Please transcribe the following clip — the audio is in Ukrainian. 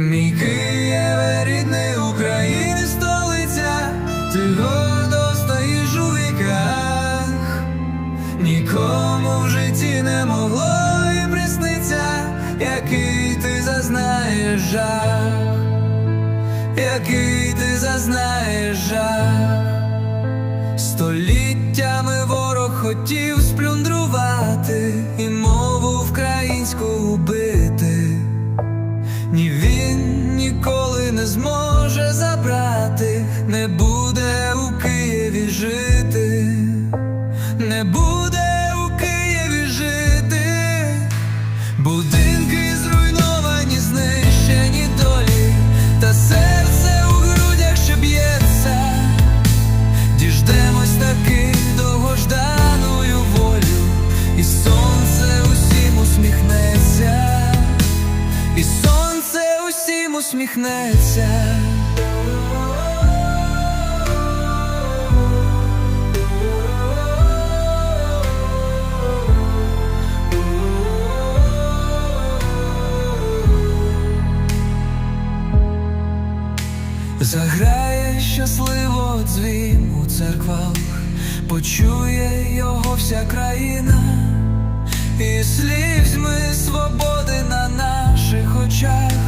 Мій Києве, рідний України столиця, ти гордо стоїш у віках, нікому в житті не могло і присниться, який ти зазнаєш жах, який ти зазнаєш жах. Століттями ворог хотів сплюндрувати він ніколи не зможе забрати, не буде у Києві жити, не буде у Києві жити, будинки усміхнеться. Заграє щасливо дзвін у церквах, почує його вся країна, і слізьми свободи на наших очах